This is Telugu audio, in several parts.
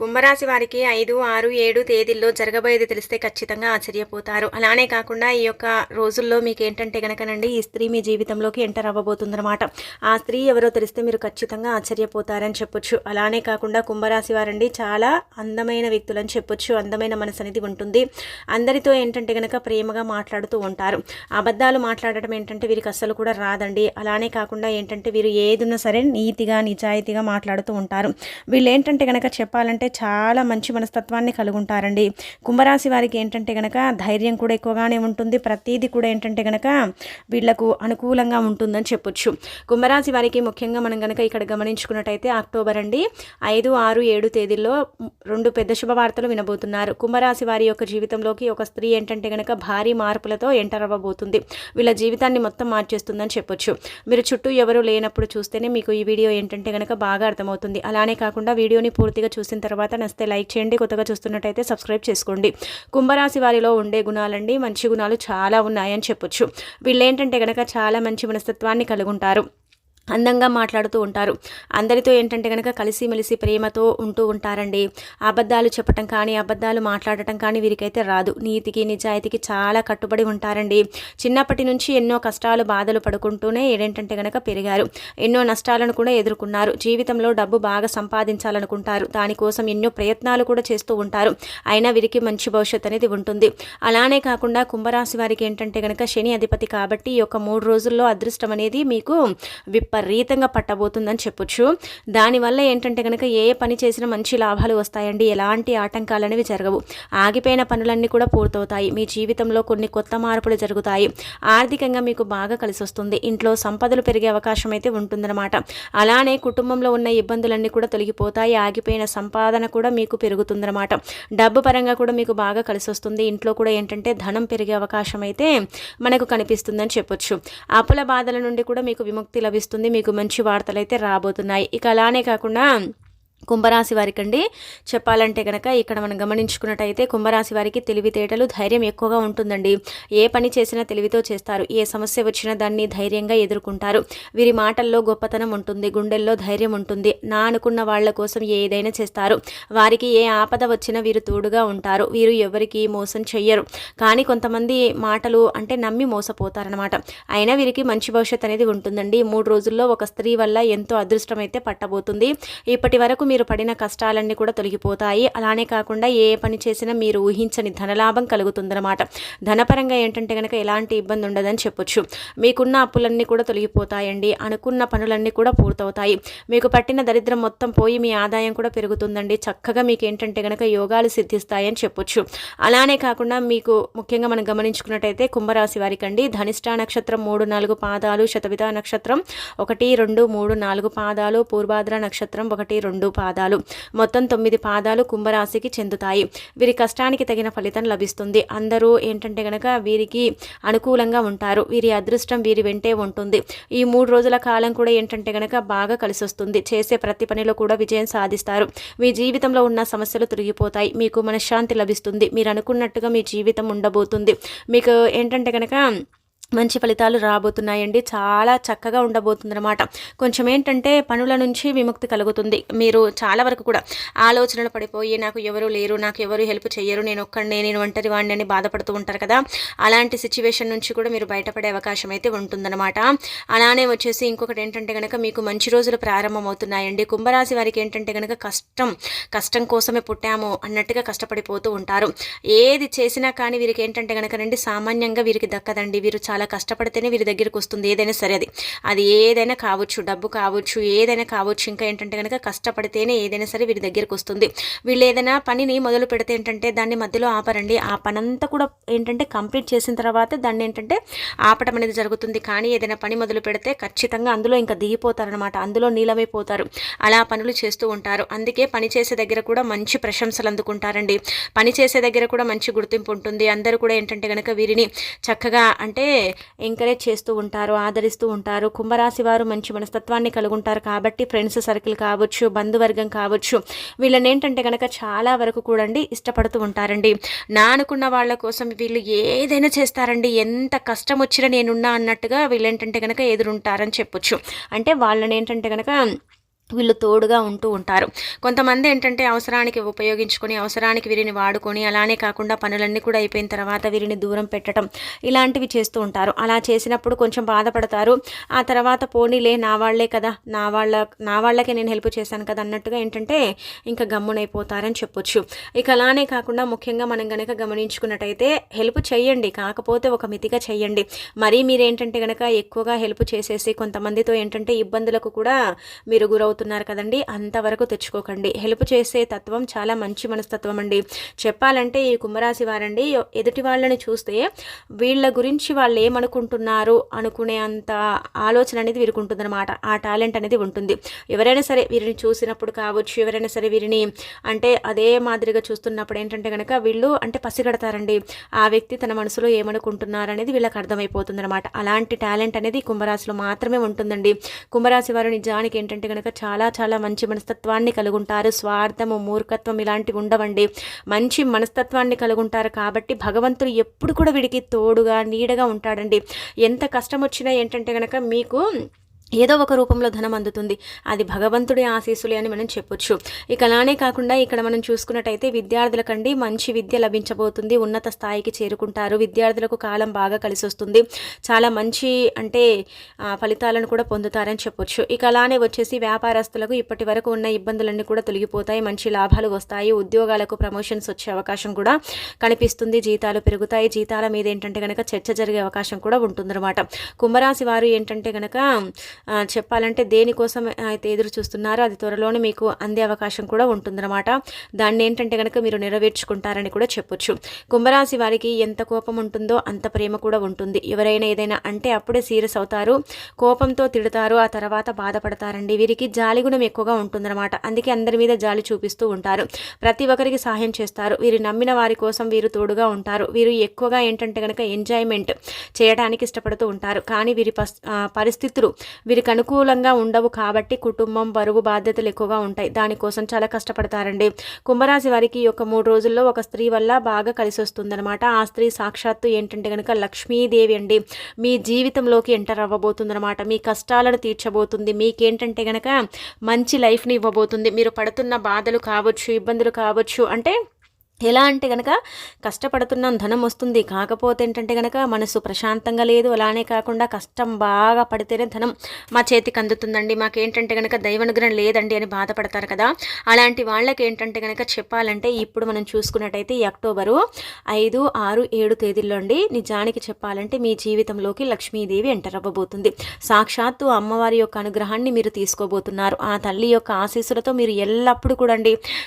కుంభరాశి వారికి ఐదు ఆరు ఏడు తేదీల్లో జరగబోయేది తెలిస్తే ఖచ్చితంగా ఆశ్చర్యపోతారు. అలానే కాకుండా ఈ యొక్క రోజుల్లో మీకు ఏంటంటే గనకనండి ఈ స్త్రీ మీ జీవితంలోకి ఎంటర్ అవ్వబోతుందన్నమాట. ఆ స్త్రీ ఎవరో తెలిస్తే మీరు ఖచ్చితంగా ఆశ్చర్యపోతారని చెప్పొచ్చు. అలానే కాకుండా కుంభరాశి వారండి చాలా అందమైన వ్యక్తులని చెప్పొచ్చు. అందమైన మనసు అనేది ఉంటుంది. అందరితో ఏంటంటే గనక ప్రేమగా మాట్లాడుతూ ఉంటారు. అబద్ధాలు మాట్లాడటం ఏంటంటే వీరికి అస్సలు కూడా రాదండి. అలానే కాకుండా ఏంటంటే వీరు ఏదున్నా సరే నీతిగా నిజాయితీగా మాట్లాడుతూ ఉంటారు. వీళ్ళు ఏంటంటే కనుక చెప్పాలంటే చాలా మంచి మనస్తత్వాన్ని కలుగుంటారండి. కుంభరాశి వారికి ఏంటంటే గనక ధైర్యం కూడా ఎక్కువగానే ఉంటుంది. ప్రతీది కూడా ఏంటంటే గనక వీళ్ళకు అనుకూలంగా ఉంటుందని చెప్పొచ్చు. కుంభరాశి వారికి ముఖ్యంగా మనం గనక ఇక్కడ గమనించుకున్నట్టయితే అక్టోబర్ అండి ఐదు ఆరు ఏడు తేదీల్లో రెండు పెద్ద శుభవార్తలు వినబోతున్నారు. కుంభరాశి వారి యొక్క జీవితంలోకి ఒక స్త్రీ ఏంటంటే గనక భారీ మార్పులతో ఎంటర్ అవ్వబోతుంది. వీళ్ళ జీవితాన్ని మొత్తం మార్చేస్తుందని చెప్పొచ్చు. మీరు చుట్టూ ఎవరు లేనప్పుడు చూస్తేనే మీకు ఈ వీడియో ఏంటంటే గనక బాగా అర్థమవుతుంది. అలానే కాకుండా వీడియోని పూర్తిగా చూసిన తర్వాత తర్వాత నస్తే లైక్ చేయండి కొత్తగా చూస్తున్నట్టయితే సబ్స్క్రైబ్ చేసుకోండి. కుంభరాశి వారిలో ఉండే గుణాలండి మంచి గుణాలు చాలా ఉన్నాయని చెప్పొచ్చు. వీళ్ళు ఏంటంటే చాలా మంచి మనస్తత్వాన్ని కలుగుంటారు. అందంగా మాట్లాడుతూ ఉంటారు. అందరితో ఏంటంటే కనుక కలిసిమెలిసి ప్రేమతో ఉంటూ ఉంటారండి. అబద్ధాలు చెప్పటం కానీ అబద్ధాలు మాట్లాడటం కానీ వీరికైతే రాదు. నీతికి నిజాయితీకి చాలా కట్టుబడి ఉంటారండి. చిన్నప్పటి నుంచి ఎన్నో కష్టాలు బాధలు పడుకుంటూనే ఏంటంటే కనుక పెరిగారు. ఎన్నో నష్టాలను కూడా ఎదుర్కొన్నారు. జీవితంలో డబ్బు బాగా సంపాదించాలనుకుంటారు. దానికోసం ఎన్నో ప్రయత్నాలు కూడా చేస్తూ ఉంటారు. అయినా వీరికి మంచి భవిష్యత్తు అనేది ఉంటుంది. అలానే కాకుండా కుంభరాశి వారికి ఏంటంటే కనుక శని అధిపతి కాబట్టి ఈ యొక్క మూడు రోజుల్లో అదృష్టం అనేది మీకు విప్ విపరీతంగా పట్టబోతుందని చెప్పొచ్చు. దానివల్ల ఏంటంటే కనుక ఏ పని చేసినా మంచి లాభాలు వస్తాయండి. ఎలాంటి ఆటంకాలు అనేవి జరగవు. ఆగిపోయిన పనులన్నీ కూడా పూర్తవుతాయి. మీ జీవితంలో కొన్ని కొత్త మార్పులు జరుగుతాయి. ఆర్థికంగా మీకు బాగా కలిసి వస్తుంది. ఇంట్లో సంపదలు పెరిగే అవకాశం అయితే ఉంటుందన్నమాట. అలానే కుటుంబంలో ఉన్న ఇబ్బందులన్నీ కూడా తొలగిపోతాయి. ఆగిపోయిన సంపాదన కూడా మీకు పెరుగుతుందన్నమాట. డబ్బు పరంగా కూడా మీకు బాగా కలిసి వస్తుంది. ఇంట్లో కూడా ఏంటంటే ధనం పెరిగే అవకాశం అయితే మనకు కనిపిస్తుందని చెప్పొచ్చు. అప్పుల బాధల నుండి కూడా మీకు విముక్తి లభిస్తుంది. మీకు మంచి వార్తలు అయితే రాబోతున్నాయి. ఇక అలానే కాకుండా కుంభరాశి వారికి అండి చెప్పాలంటే కనుక ఇక్కడ మనం గమనించుకున్నట్టయితే కుంభరాశి వారికి తెలివితేటలు ధైర్యం ఎక్కువగా ఉంటుందండి. ఏ పని చేసినా తెలివితో చేస్తారు. ఏ సమస్య వచ్చినా దాన్ని ధైర్యంగా ఎదుర్కొంటారు. వీరి మాటల్లో గొప్పతనం ఉంటుంది గుండెల్లో ధైర్యం ఉంటుంది. నా అనుకున్న వాళ్ళ కోసం ఏదైనా చేస్తారు. వారికి ఏ ఆపద వచ్చినా వీరు తోడుగా ఉంటారు. వీరు ఎవరికి మోసం చెయ్యరు. కానీ కొంతమంది మాటలు అంటే నమ్మి మోసపోతారనమాట అయినా వీరికి మంచి భవిష్యత్ అనేది ఉంటుందండి. మూడు రోజుల్లో ఒక స్త్రీ వల్ల ఎంతో అదృష్టం అయితే పట్టబోతుంది. ఇప్పటి వరకు మీరు పడిన కష్టాలన్నీ కూడా తొలగిపోతాయి. అలానే కాకుండా ఏ పని చేసినా మీరు ఊహించని ధనలాభం కలుగుతుందన్నమాట. ధనపరంగా ఏంటంటే కనుక ఎలాంటి ఇబ్బంది ఉండదని చెప్పొచ్చు. మీకున్న అప్పులన్నీ కూడా తొలగిపోతాయండి. అనుకున్న పనులన్నీ కూడా పూర్తవుతాయి. మీకు పట్టిన దరిద్రం మొత్తం పోయి మీ ఆదాయం కూడా పెరుగుతుందండి. చక్కగా మీకు ఏంటంటే కనుక యోగాలు సిద్ధిస్తాయని చెప్పొచ్చు. అలానే కాకుండా మీకు ముఖ్యంగా మనం గమనించుకున్నట్టయితే కుంభరాశి వారికి అండి ధనిష్టా నక్షత్రం మూడు నాలుగు పాదాలు శతవిధా నక్షత్రం ఒకటి రెండు మూడు నాలుగు పాదాలు పూర్వాద్ర నక్షత్రం ఒకటి రెండు పాదాలు. మొత్తం తొమ్మిది పాదాలు కుంభరాశికి చెందుతాయి. వీరి కష్టానికి తగిన ఫలితం లభిస్తుంది. అందరూ ఏంటంటే గనక వీరికి అనుకూలంగా ఉంటారు. వీరి అదృష్టం వీరి వెంటే ఉంటుంది. ఈ మూడు రోజుల కాలం కూడా ఏంటంటే గనక బాగా కలిసి వస్తుంది చేసే ప్రతి పనిలో కూడా విజయం సాధిస్తారు. మీ జీవితంలో ఉన్న సమస్యలు తొలగిపోతాయి. మీకు మనశ్శాంతి లభిస్తుంది. మీరు అనుకున్నట్టుగా మీ జీవితం ఉండబోతుంది. మీకు ఏంటంటే కనుక మంచి ఫలితాలు రాబోతున్నాయండి. చాలా చక్కగా ఉండబోతుందన్నమాట. కొంచెం ఏంటంటే పనుల నుంచి విముక్తి కలుగుతుంది. మీరు చాలా వరకు కూడా ఆలోచనలు పడిపోయి నాకు ఎవరు లేరు నాకు ఎవరు హెల్ప్ చేయరు నేను ఒక్కడినే నేను ఒంటరి వాడిని అని బాధపడుతూ ఉంటారు కదా. అలాంటి సిచ్యువేషన్ నుంచి కూడా మీరు బయటపడే అవకాశం అయితే ఉంటుందన్నమాట. అలానే వచ్చేసి ఇంకొకటి ఏంటంటే కనుక మీకు మంచి రోజులు ప్రారంభమవుతున్నాయండి. కుంభరాశి వారికి ఏంటంటే కనుక కష్టం కష్టం కోసమే పుట్టాము అన్నట్టుగా కష్టపడిపోతూ ఉంటారు. ఏది చేసినా కానీ వీరికి ఏంటంటే కనుక రండి సామాన్యంగా వీరికి దక్కదండి. వీరు చాలా చాలా కష్టపడితేనే వీరి దగ్గరికి వస్తుంది. ఏదైనా సరే అది. అది ఏదైనా కావచ్చు డబ్బు కావచ్చు ఏదైనా కావచ్చు ఇంకా ఏంటంటే కనుక కష్టపడితేనే ఏదైనా సరే వీరి దగ్గరికి వస్తుంది. వీళ్ళు ఏదైనా పనిని మొదలు పెడితే ఏంటంటే దాన్ని మధ్యలో ఆపరండి. ఆ పనంతా కూడా ఏంటంటే కంప్లీట్ చేసిన తర్వాత దాన్ని ఏంటంటే ఆపటం అనేది జరుగుతుంది. కానీ ఏదైనా పని మొదలు పెడితే ఖచ్చితంగా అందులో ఇంకా దిగిపోతారనమాట అందులో నీలమైపోతారు. అలా పనులు చేస్తూ ఉంటారు. అందుకే పని చేసే దగ్గర కూడా మంచి ప్రశంసలు అందుకుంటారండి. పని చేసే దగ్గర కూడా మంచి గుర్తింపు ఉంటుంది. అందరూ కూడా ఏంటంటే కనుక వీరిని చక్కగా అంటే ఎంకరేజ్ చేస్తూ ఉంటారు ఆదరిస్తూ ఉంటారు. కుంభరాశి వారు మంచి మనస్తత్వాన్ని కలిగి ఉంటారు కాబట్టి ఫ్రెండ్స్ సర్కిల్ కావచ్చు బంధువర్గం కావచ్చు వీళ్ళని ఏంటంటే కనుక చాలా వరకు కూడా ఇష్టపడుతూ ఉంటారండి. నా అనుకున్న వాళ్ళ కోసం వీళ్ళు ఏదైనా చేస్తారండి. ఎంత కష్టం వచ్చినా నేనున్నా అన్నట్టుగా వీళ్ళు ఏంటంటే కనుక ఎదురుంటారని చెప్పొచ్చు. అంటే వాళ్ళని ఏంటంటే కనుక వీళ్ళు తోడుగా ఉంటూ ఉంటారు. కొంతమంది ఏంటంటే అవసరానికి ఉపయోగించుకొని అవసరానికి వీరిని వాడుకొని అలానే కాకుండా పనులన్నీ కూడా అయిపోయిన తర్వాత వీరిని దూరం పెట్టడం ఇలాంటివి చేస్తూ ఉంటారు. అలా చేసినప్పుడు కొంచెం బాధపడతారు. ఆ తర్వాత పోనీలే నా వాళ్ళే కదా నా వాళ్ళ నా వాళ్ళకే నేను హెల్ప్ చేశాను కదా అన్నట్టుగా ఏంటంటే ఇంకా గమ్మునైపోతారని చెప్పొచ్చు. ఇక అలానే కాకుండా ముఖ్యంగా మనం కనుక గమనించుకున్నట్టయితే హెల్ప్ చేయండి కాకపోతే ఒక మితిగా చేయండి. మరీ మీరేంటంటే కనుక ఎక్కువగా హెల్ప్ చేసేసి కొంతమందితో ఏంటంటే ఇబ్బందులకు కూడా మీరు గురవుతారు. అవుతున్నారు కదండి అంతవరకు తెచ్చుకోకండి. హెల్ప్ చేసే తత్వం చాలా మంచి మనస్తత్వం అండి. చెప్పాలంటే ఈ కుంభరాశి వారండి ఎదుటి వాళ్ళని చూస్తే వీళ్ళ గురించి వాళ్ళు ఏమనుకుంటున్నారు అనుకునే అంత ఆలోచన అనేది వీరికి ఉంటుందన్నమాట. ఆ టాలెంట్ అనేది ఉంటుంది. ఎవరైనా సరే వీరిని చూసినప్పుడు కావచ్చు ఎవరైనా సరే వీరిని అంటే అదే మాదిరిగా చూస్తున్నప్పుడు ఏంటంటే కనుక వీళ్ళు అంటే పసిగడతారండి. ఆ వ్యక్తి తన మనసులో ఏమనుకుంటున్నారు అనేది వీళ్ళకి అర్థమైపోతుందనమాట అలాంటి టాలెంట్ అనేది కుంభరాశిలో మాత్రమే ఉంటుందండి. కుంభరాశి వారు నిజానికి ఏంటంటే కనుక చాలా చాలా చాలా మంచి మనస్తత్వాన్ని కలుగుంటారు. స్వార్థము మూర్ఖత్వం ఇలాంటివి ఉండవండి. మంచి మనస్తత్వాన్ని కలుగుంటారు కాబట్టి భగవంతుడు ఎప్పుడు కూడా వీడికి తోడుగా నీడగా ఉంటాడండి. ఎంత కష్టం వచ్చినా ఏంటంటే కనుక మీకు ఏదో ఒక రూపంలో ధనం అందుతుంది. అది భగవంతుడి ఆశీస్సులే అని మనం చెప్పొచ్చు. ఇక అలానే కాకుండా ఇక్కడ మనం చూసుకున్నట్టయితే విద్యార్థులకండి మంచి విద్య లభించబోతుంది. ఉన్నత స్థాయికి చేరుకుంటారు. విద్యార్థులకు కాలం బాగా కలిసి వస్తుంది చాలా మంచి అంటే ఫలితాలను కూడా పొందుతారని చెప్పొచ్చు. ఇక అలానే వచ్చేసి వ్యాపారస్తులకు ఇప్పటి వరకు ఉన్న ఇబ్బందులన్నీ కూడా తొలగిపోతాయి. మంచి లాభాలు వస్తాయి. ఉద్యోగాలకు ప్రమోషన్స్ వచ్చే అవకాశం కూడా కనిపిస్తుంది. జీతాలు పెరుగుతాయి. జీతాల మీద ఏంటంటే కనుక చర్చ జరిగే అవకాశం కూడా ఉంటుందన్నమాట. కుంభరాశి వారు ఏంటంటే కనుక చెప్పాలంటే దేనికోసం అయితే ఎదురు చూస్తున్నారో అది త్వరలోనే మీకు అందే అవకాశం కూడా ఉంటుందన్నమాట. దాన్ని ఏంటంటే కనుక మీరు నెరవేర్చుకుంటారని కూడా చెప్పొచ్చు. కుంభరాశి వారికి ఎంత కోపం ఉంటుందో అంత ప్రేమ కూడా ఉంటుంది. ఎవరైనా ఏదైనా అంటే అప్పుడే సీరియస్ అవుతారు కోపంతో తిడతారు ఆ తర్వాత బాధపడతారండి. వీరికి జాలి గుణం ఎక్కువగా ఉంటుందన్నమాట. అందుకే అందరి మీద జాలి చూపిస్తూ ఉంటారు. ప్రతి ఒక్కరికి సహాయం చేస్తారు. వీరు నమ్మిన వారి కోసం వీరు తోడుగా ఉంటారు. వీరు ఎక్కువగా ఏంటంటే కనుక ఎంజాయ్మెంట్ చేయడానికి ఇష్టపడుతూ ఉంటారు. కానీ వీరి పరిస్థితులు వీరికి అనుకూలంగా ఉండవు కాబట్టి కుటుంబం బరువు బాధ్యతలు ఎక్కువగా ఉంటాయి. దానికోసం చాలా కష్టపడతారండి. కుంభరాశి వారికి ఒక మూడు రోజుల్లో ఒక స్త్రీ వల్ల బాగా కలిసి వస్తుందనమాట ఆ స్త్రీ సాక్షాత్తు ఏంటంటే కనుక లక్ష్మీదేవి అండి. మీ జీవితంలోకి ఎంటర్ అవ్వబోతుందనమాట మీ కష్టాలను తీర్చబోతుంది. మీకేంటంటే కనుక మంచి లైఫ్ని ఇవ్వబోతుంది. మీరు పడుతున్న బాధలు కావచ్చు ఇబ్బందులు కావచ్చు అంటే ఎలా అంటే కనుక కష్టపడుతున్నాం ధనం వస్తుంది కాకపోతే ఏంటంటే కనుక మనసు ప్రశాంతంగా లేదు. అలానే కాకుండా కష్టం బాగా పడితేనే ధనం మా చేతికి అందుతుందండి. మాకేంటంటే కనుక దైవనుగ్రహం లేదండి అని బాధపడతారు కదా. అలాంటి వాళ్ళకి ఏంటంటే కనుక చెప్పాలంటే ఇప్పుడు మనం చూసుకున్నట్టయితే ఈ అక్టోబరు ఐదు ఆరు ఏడు తేదీల్లో అండి నిజానికి చెప్పాలంటే మీ జీవితంలోకి లక్ష్మీదేవి ఎంటర్ అవ్వబోతుంది. సాక్షాత్తు అమ్మవారి యొక్క అనుగ్రహాన్ని మీరు తీసుకోబోతున్నారు. ఆ తల్లి యొక్క ఆశీస్సులతో మీరు ఎల్లప్పుడూ కూడా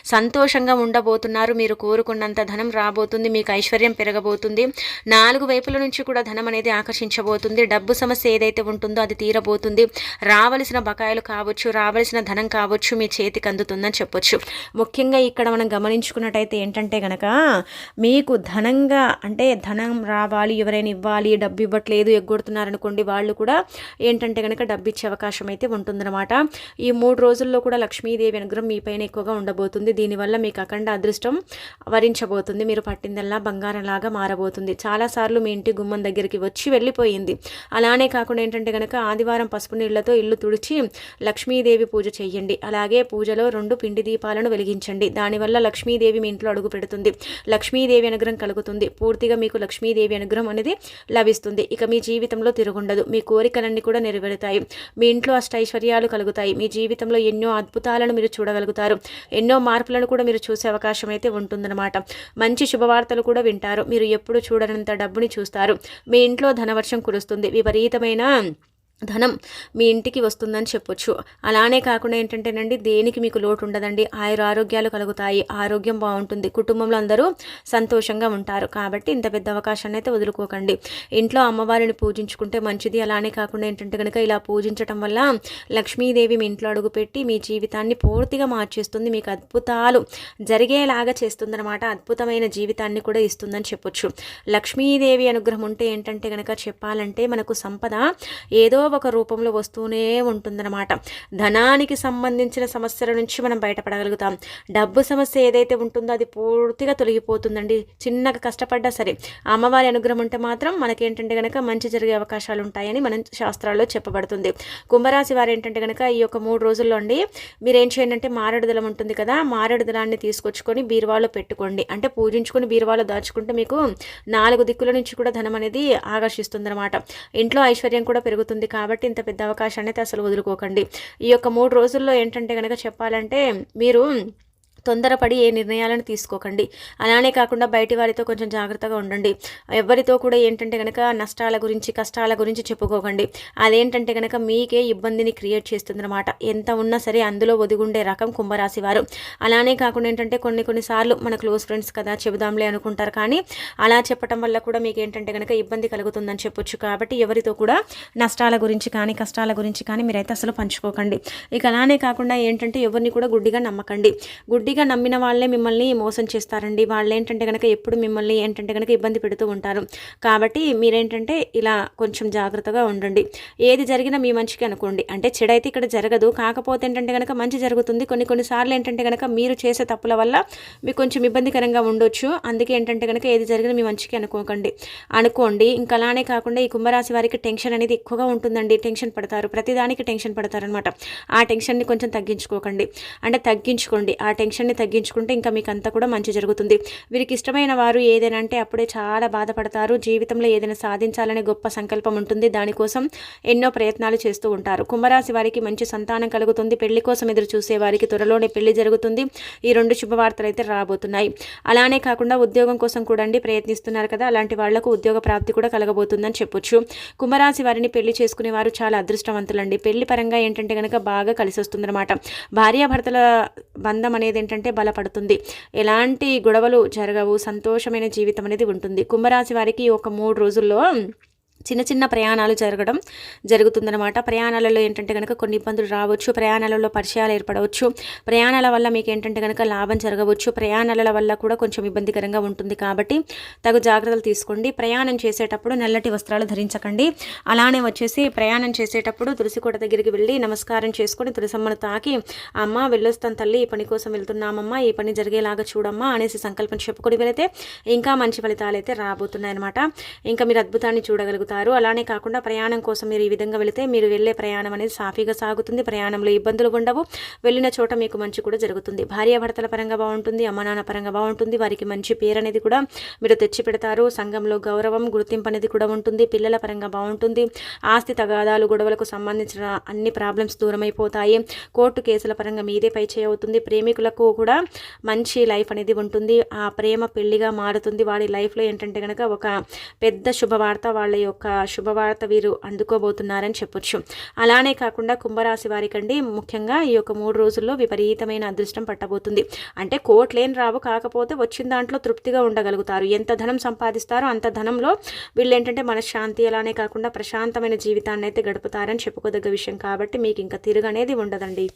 సంతోషంగా ఉండబోతున్నారు. మీరు కోరు కోరుకున్నంత ధనం రాబోతుంది మీకు ఐశ్వర్యం పెరగబోతుంది. నాలుగు వైపుల నుంచి కూడా ధనం అనేది ఆకర్షించబోతుంది. డబ్బు సమస్య ఏదైతే ఉంటుందో అది తీరబోతుంది. రావలసిన బకాయిలు కావచ్చు రావలసిన ధనం కావచ్చు మీ చేతికి అందుతుందని చెప్పొచ్చు. ముఖ్యంగా ఇక్కడ మనం గమనించుకున్నట్టయితే ఏంటంటే గనక మీకు ధనంగా అంటే ధనం రావాలి ఎవరైనా ఇవ్వాలి డబ్బు ఇవ్వట్లేదు ఎగ్గొడుతున్నారనుకోండి వాళ్ళు కూడా ఏంటంటే కనుక డబ్బు ఇచ్చే అవకాశం అయితే ఉంటుందన్నమాట. ఈ మూడు రోజుల్లో కూడా లక్ష్మీదేవి అనుగ్రహం మీ పైన ఎక్కువగా ఉండబోతుంది. దీనివల్ల మీకు అఖండ అదృష్టం వరించబోతుంది. మీరు పట్టిందల్లా బంగారంలాగా మారబోతుంది. చాలాసార్లు మీ ఇంటి గుమ్మం దగ్గరికి వచ్చి వెళ్ళిపోయింది. అలానే కాకుండా ఏంటంటే కనుక ఆదివారం పసుపు నీళ్ళతో ఇల్లు తుడిచి లక్ష్మీదేవి పూజ చేయండి అలాగే పూజలో రెండు పిండి దీపాలను వెలిగించండి. దానివల్ల లక్ష్మీదేవి మీ ఇంట్లో అడుగు పెడుతుంది. లక్ష్మీదేవి అనుగ్రహం కలుగుతుంది. పూర్తిగా మీకు లక్ష్మీదేవి అనుగ్రహం అనేది లభిస్తుంది. ఇక మీ జీవితంలో తిరుగుండదు. మీ కోరికలన్నీ కూడా నెరవేరుతాయి. మీ ఇంట్లో అష్టైశ్వర్యాలు కలుగుతాయి. మీ జీవితంలో ఎన్నో అద్భుతాలను మీరు చూడగలుగుతారు. ఎన్నో మార్పులను కూడా మీరు చూసే అవకాశం అయితే ఉంటుందన్నమాట. అనమాట మంచి శుభవార్తలు కూడా వింటారు. మీరు ఎప్పుడు చూడనంత డబ్బుని చూస్తారు. మీ ఇంట్లో ధనవర్షం కురుస్తుంది. విపరీతమైన ధనం మీ ఇంటికి వస్తుందని చెప్పొచ్చు. అలానే కాకుండా ఏంటంటేనండి దేనికి మీకు లోటు ఉండదండి ఆయుర ఆరోగ్యాలు కలుగుతాయి. ఆరోగ్యం బాగుంటుంది. కుటుంబంలో అందరూ సంతోషంగా ఉంటారు. కాబట్టి ఇంత పెద్ద అవకాశాన్ని అయితే వదులుకోకండి. ఇంట్లో అమ్మవారిని పూజించుకుంటే మంచిది. అలానే కాకుండా ఏంటంటే కనుక ఇలా పూజించటం వల్ల లక్ష్మీదేవి మీ ఇంట్లో అడుగుపెట్టి మీ జీవితాన్ని పూర్తిగా మార్చేస్తుంది. మీకు అద్భుతాలు జరిగేలాగా చేస్తుందన్నమాట. అద్భుతమైన జీవితాన్ని కూడా ఇస్తుందని చెప్పొచ్చు. లక్ష్మీదేవి అనుగ్రహం ఉంటే ఏంటంటే కనుక చెప్పాలంటే మనకు సంపద ఏదో ఒక రూపంలో వస్తూనే ఉంటుందన్నమాట. ధనానికి సంబంధించిన సమస్యల నుంచి మనం బయటపడగలుగుతాం. డబ్బు సమస్య ఏదైతే ఉంటుందో అది పూర్తిగా తొలగిపోతుందండి. చిన్నగా కష్టపడ్డా సరే. అమ్మవారి అనుగ్రహం ఉంటే మాత్రం మనకేంటంటే కనుక మంచి జరిగే అవకాశాలు ఉంటాయని మనం శాస్త్రాల్లో చెప్పబడుతుంది. కుంభరాశి వారు ఏంటంటే కనుక ఈ యొక్క మూడు రోజుల్లో అండి మీరు ఏం చేయండి అంటే ఉంటుంది కదా మారేడుదలాన్ని తీసుకొచ్చుకొని బీరువాలో పెట్టుకోండి. అంటే పూజించుకొని బీరువాలో దాచుకుంటే మీకు నాలుగు దిక్కుల నుంచి కూడా ధనం అనేది ఆకర్షిస్తుంది అనమాట ఇంట్లో ఐశ్వర్యం కూడా పెరుగుతుంది కాబట్టి కాబట్టి ఇంత పెద్ద అవకాశాన్ని అయితే అసలు వదులుకోకండి. ఈ యొక్క మూడు రోజుల్లో ఏంటంటే కనుక చెప్పాలంటే మీరు తొందరపడి ఏ నిర్ణయాలను తీసుకోకండి. అలానే కాకుండా బయటి వారితో కొంచెం జాగ్రత్తగా ఉండండి. ఎవరితో కూడా ఏంటంటే కనుక నష్టాల గురించి కష్టాల గురించి చెప్పుకోకండి. అదేంటంటే కనుక మీకే ఇబ్బందిని క్రియేట్ చేస్తుందన్నమాట. ఎంత ఉన్నా సరే అందులో ఒదిగుండే రకం కుంభరాశి వారు. అలానే కాకుండా ఏంటంటే కొన్ని కొన్నిసార్లు మన క్లోజ్ ఫ్రెండ్స్ కదా చెబుదాంలే అనుకుంటారు. కానీ అలా చెప్పడం వల్ల కూడా మీకు ఏంటంటే కనుక ఇబ్బంది కలుగుతుందని చెప్పొచ్చు. కాబట్టి ఎవరితో కూడా నష్టాల గురించి కానీ కష్టాల గురించి కానీ మీరైతే అసలు పంచుకోకండి. ఇక అలానే కాకుండా ఏంటంటే ఎవరిని కూడా గుడ్డిగా నమ్మకండి. గుడ్డి గుడ్డిగా నమ్మిన వాళ్ళే మిమ్మల్ని మోసం చేస్తారండి. వాళ్ళు ఏంటంటే కనుక ఎప్పుడు మిమ్మల్ని ఏంటంటే కనుక ఇబ్బంది పెడుతూ ఉంటారు. కాబట్టి మీరేంటంటే ఇలా కొంచెం జాగ్రత్తగా ఉండండి. ఏది జరిగినా మీ మంచికి అనుకోండి. అంటే చెడైతే ఇక్కడ జరగదు. కాకపోతే ఏంటంటే కనుక మంచి జరుగుతుంది. కొన్ని కొన్నిసార్లు ఏంటంటే కనుక మీరు చేసే తప్పుల వల్ల మీకు కొంచెం ఇబ్బందికరంగా ఉండొచ్చు. అందుకే ఏంటంటే కనుక ఏది జరిగినా మీ మంచికి అనుకోకండి. అనుకోండి. ఇంకా అలానే కాకుండా ఈ కుంభరాశి వారికి టెన్షన్ అనేది ఎక్కువగా ఉంటుందండి. టెన్షన్ పడతారు. ప్రతిదానికి టెన్షన్ పడతారనమాట ఆ టెన్షన్ని కొంచెం తగ్గించుకోకండి. అంటే తగ్గించుకోండి. ఆ టెన్షన్ టెన్షన్ని తగ్గించుకుంటే ఇంకా మీకు అంతా కూడా మంచి జరుగుతుంది. వీరికి ఇష్టమైన వారు ఏదైనా అంటే అప్పుడే చాలా బాధపడతారు. జీవితంలో ఏదైనా సాధించాలనే గొప్ప సంకల్పం ఉంటుంది. దానికోసం ఎన్నో ప్రయత్నాలు చేస్తూ ఉంటారు. కుంభరాశి వారికి మంచి సంతానం కలుగుతుంది. పెళ్ళి కోసం ఎదురు చూసే వారికి త్వరలోనే పెళ్ళి జరుగుతుంది. ఈ రెండు శుభవార్తలు అయితే రాబోతున్నాయి. అలానే కాకుండా ఉద్యోగం కోసం కూడా ప్రయత్నిస్తున్నారు కదా అలాంటి వాళ్ళకు ఉద్యోగ ప్రాప్తి కూడా కలగబోతుందని చెప్పొచ్చు. కుంభరాశి వారిని పెళ్ళి చేసుకునే వారు చాలా అదృష్టవంతులండి. పెళ్ళి పరంగా ఏంటంటే కనుక బాగా కలిసి వస్తుందన్నమాట భార్యాభర్తల బంధం అనేది ఏంటంటే బలపడుతుంది. ఎలాంటి గొడవలు జరగవు. సంతోషమైన జీవితం అనేది ఉంటుంది. కుంభరాశి వారికి ఒక మూడు రోజుల్లో చిన్న చిన్న ప్రయాణాలు జరగడం జరుగుతుందనమాట ప్రయాణాలలో ఏంటంటే కనుక కొన్ని ఇబ్బందులు రావచ్చు ప్రయాణాలలో పరిచయాలు ఏర్పడవచ్చు. ప్రయాణాల వల్ల మీకు ఏంటంటే కనుక లాభం జరగవచ్చు. ప్రయాణాల వల్ల కూడా కొంచెం ఇబ్బందికరంగా ఉంటుంది కాబట్టి తగు జాగ్రత్తలు తీసుకోండి. ప్రయాణం చేసేటప్పుడు నల్లటి వస్త్రాలు ధరించకండి. అలానే వచ్చేసి ప్రయాణం చేసేటప్పుడు తులసికోట దగ్గరికి వెళ్ళి నమస్కారం చేసుకొని తులసమ్మను తాకి అమ్మ వెళ్ళొస్తాను తల్లి ఈ పని కోసం వెళ్తున్నామమ్మా ఈ పని జరిగేలాగా చూడమ్మా అనేసి సంకల్పం చెప్పుకొని వెళితే ఇంకా మంచి ఫలితాలు అయితే రాబోతున్నాయన్నమాట. ఇంకా మీరు అద్భుతాన్ని చూడగలుగుతారు. అవుతారు అలానే కాకుండా ప్రయాణం కోసం మీరు ఈ విధంగా వెళితే మీరు వెళ్ళే ప్రయాణం అనేది సాఫీగా సాగుతుంది. ప్రయాణంలో ఇబ్బందులు ఉండవు వెళ్ళిన చోట మీకు మంచి కూడా జరుగుతుంది. భార్యాభర్తల పరంగా బాగుంటుంది. అమ్మ నాన్న పరంగా బాగుంటుంది. వారికి మంచి పేరు అనేది కూడా మీరు తెచ్చి పెడతారు. సంఘంలో గౌరవం గుర్తింపు అనేది కూడా ఉంటుంది. పిల్లల పరంగా బాగుంటుంది. ఆస్తి తగాదాలు గొడవలకు సంబంధించిన అన్ని ప్రాబ్లమ్స్ దూరమైపోతాయి. కోర్టు కేసుల పరంగా మీదే పై అవుతుంది. ప్రేమికులకు కూడా మంచి లైఫ్ అనేది ఉంటుంది. ఆ ప్రేమ పెళ్ళిగా మారుతుంది. వాడి లైఫ్లో ఏంటంటే కనుక ఒక పెద్ద శుభవార్త వాళ్ళ యొక్క ఒక శుభవార్త వీరు అందుకోబోతున్నారని చెప్పొచ్చు. అలానే కాకుండా కుంభరాశి వారికండి ముఖ్యంగా ఈ యొక్క మూడు రోజుల్లో విపరీతమైన అదృష్టం పట్టబోతుంది. అంటే కోట్లేని రావు కాకపోతే వచ్చిన దాంట్లో తృప్తిగా ఉండగలుగుతారు. ఎంత ధనం సంపాదిస్తారో అంత ధనంలో వీళ్ళు ఏంటంటే మనశ్శాంతి అలానే కాకుండా ప్రశాంతమైన జీవితాన్ని అయితే గడుపుతారని చెప్పుకోదగ్గ విషయం కాబట్టి మీకు ఇంకా తిరుగనేది ఉండదండి.